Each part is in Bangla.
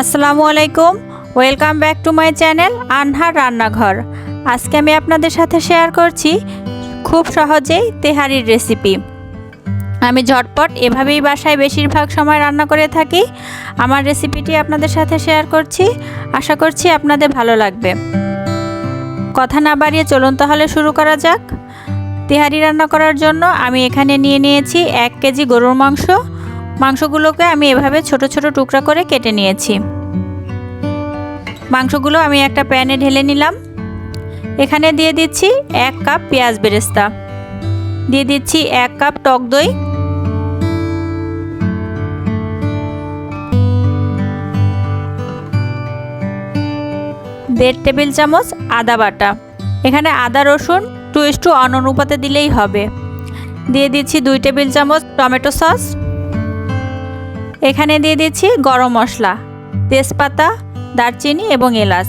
আসসালামু আলাইকুম, welcome back to my channel Anhar রান্নাঘর। আজকে আমি আপনাদের সাথে শেয়ার করছি খুব সহজেই তেহারির রেসিপি। আমি ঝটপট এভাবেই বাসায় বেশিরভাগ সময় রান্না করে থাকি। আমার রেসিপিটি আপনাদের সাথে শেয়ার করছি। আশা করছি আপনাদের ভালো লাগবে। কথা না বাড়িয়ে চলুন তাহলে শুরু করা যাক। তেহারি রান্না করার জন্য আমি এখানে নিয়ে নিয়েছি এক কেজি গরুর মাংস মাংসগুলোকে আমি এভাবে ছোট ছোট টুকরা করে কেটে নিয়েছি। মাংসগুলো আমি একটা প্যানে ঢেলে নিলাম। এখানে দিয়ে দিচ্ছি এক কাপ পেঁয়াজ বেরেস্তা। দিয়ে দিচ্ছি এক কাপ টক দই। দেড় টেবিল চামচ আদা বাটা। এখানে আদা, রসুন, টু ইস টু অনুপাতে দিলেই হবে। দিয়ে দিচ্ছি দুই টেবিল চামচ টমেটো সস। এখানে দিয়ে দিচ্ছি গরম মশলা, তেজপাতা, দারচিনি এবং এলাচ।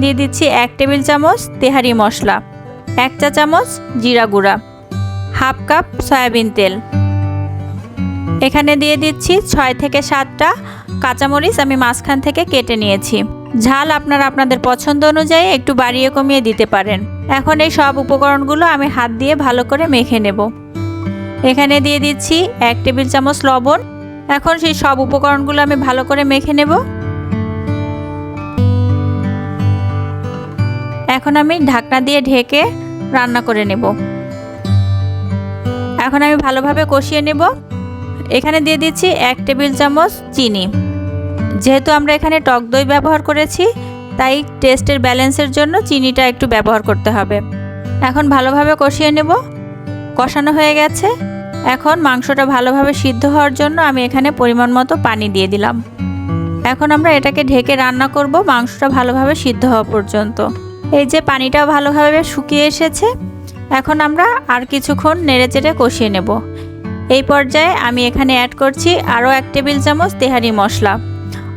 দিয়ে দিচ্ছি এক টেবিল চামচ তেহারি মশলা, এক চা চামচ জিরা গুঁড়া, হাফ কাপ সয়াবিন তেল। এখানে দিয়ে দিচ্ছি ছয় থেকে সাতটা কাঁচামরিচ আমি মাঝখান থেকে কেটে নিয়েছি। ঝাল আপনারা আপনাদের পছন্দ অনুযায়ী একটু বাড়িয়ে কমিয়ে দিতে পারেন। এখন এই সব উপকরণগুলো আমি হাত দিয়ে ভালো করে মেখে নেব। এখানে দিয়ে দিচ্ছি এক টেবিল চামচ লবণ এখন সেই সব উপকরণগুলো আমি ভালো করে মেখে নেব। এখন আমি ঢাকনা দিয়ে ঢেকে রান্না করে নেব। এখন আমি ভালোভাবে কষিয়ে নেব। এখানে দিয়ে দিচ্ছি এক টেবিল চামচ চিনি। যেহেতু আমরা এখানে টক দই ব্যবহার করেছি, তাই টেস্টের ব্যালেন্সের জন্য চিনিটা একটু ব্যবহার করতে হবে। এখন ভালোভাবে কষিয়ে নেব। কষানো হয়ে গেছে। এখন মাংসটা ভালোভাবে সিদ্ধ হওয়ার জন্য আমি এখানে পরিমাণ মতো পানি দিয়ে দিলাম। এখন আমরা এটাকে ঢেকে রান্না করব মাংসটা ভালোভাবে সিদ্ধ হওয়া পর্যন্ত। এই যে পানিটাও ভালোভাবে শুকিয়ে এসেছে, এখন আমরা আর কিছুক্ষণ নেড়েচেড়ে কষিয়ে নেব। এই পর্যায়ে আমি এখানে অ্যাড করছি আরও এক টেবিল চামচ তেহারি মশলা।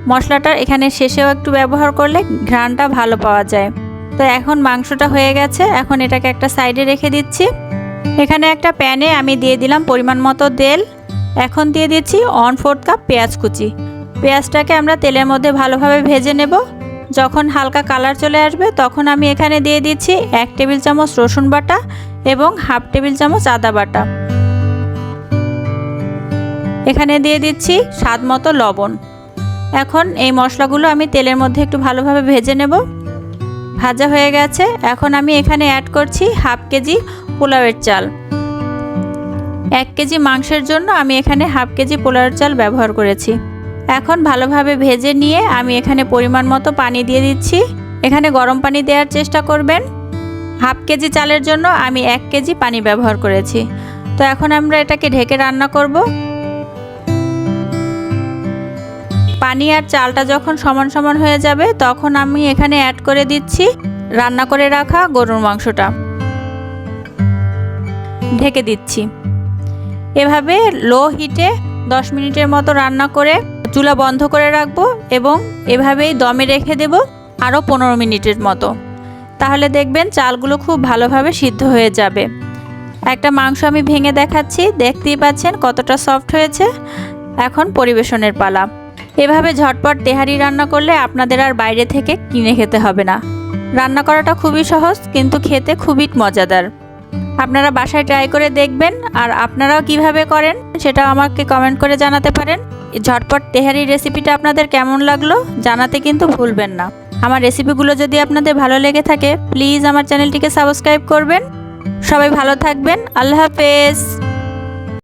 মশলাটার এখানে শেষেও একটু ব্যবহার করলে ঘ্রাণটা ভালো পাওয়া যায়। তো এখন মাংসটা হয়ে গেছে, এখন এটাকে একটা সাইডে রেখে দিচ্ছি। এখানে একটা প্যানে আমি দিয়ে দিলাম পরিমাণ মতো তেল। এখন দিয়ে দিচ্ছি ওয়ান ফোর্থ কাপ পেঁয়াজ কুচি। পেঁয়াজটাকে আমরা তেলের মধ্যে ভালোভাবে ভেজে নেব। যখন হালকা কালার চলে আসবে, তখন আমি এখানে দিয়ে দিচ্ছি এক টেবিল চামচ রসুন বাটা এবং হাফ টেবিল চামচ আদা বাটা। এখানে দিয়ে দিচ্ছি স্বাদ মতো লবণ। এখন এই মশলাগুলো আমি তেলের মধ্যে একটু ভালোভাবে ভেজে নেব। ভাজা হয়ে গেছে। এখন আমি এখানে অ্যাড করছি হাফ কেজি পোলাওয়ের চাল। এক কেজি মাংসের জন্য আমি এখানে হাফ কেজি পোলাওয়ের চাল ব্যবহার করেছি। এখন ভালোভাবে ভেজে নিয়ে আমি এখানে পরিমাণ মতো পানি দিয়ে দিচ্ছি। এখানে গরম পানি দেওয়ার চেষ্টা করবেন। হাফ কেজি চালের জন্য আমি এক কেজি পানি ব্যবহার করেছি। তো এখন আমরা এটাকে ঢেকে রান্না করব। পানি আর চালটা যখন সমান সমান হয়ে যাবে, তখন আমি এখানে অ্যাড করে দিচ্ছি, রান্না করে রাখা গরুর মাংসটা। ঢেকে দিচ্ছি। এভাবে লো হিটে 10 মিনিটের মতো রান্না করে চুলা বন্ধ করে রাখব এবং এভাবেই দমে রেখে দেব আরও পনেরো মিনিটের মতো। তাহলে দেখবেন চালগুলো খুব ভালোভাবে সিদ্ধ হয়ে যাবে। একটা মাংস আমি ভেঙে দেখাচ্ছি, দেখতেই পাচ্ছেন কতটা সফট হয়েছে। এখন পরিবেশনের পালা। এভাবে ঝটপট তেহারি রান্না করলে আপনাদের আর বাইরে থেকে কিনে খেতে হবে না। রান্না করাটা খুবই সহজ, কিন্তু খেতে খুবই মজাদার। আপনারা বাসায় ট্রাই করে দেখবেন, আর আপনারাও কীভাবে করেন সেটা আমাকে কমেন্ট করে জানাতে পারেন। ঝটপট তেহারি রেসিপিটা আপনাদের কেমন লাগল জানাতে কিন্তু ভুলবেন না। আমার রেসিপিগুলো যদি আপনাদের ভালো লেগে থাকে, প্লিজ আমার চ্যানেলটিকে সাবস্ক্রাইব করবেন। সবাই ভালো থাকবেন, আল্লাহ হাফেজ।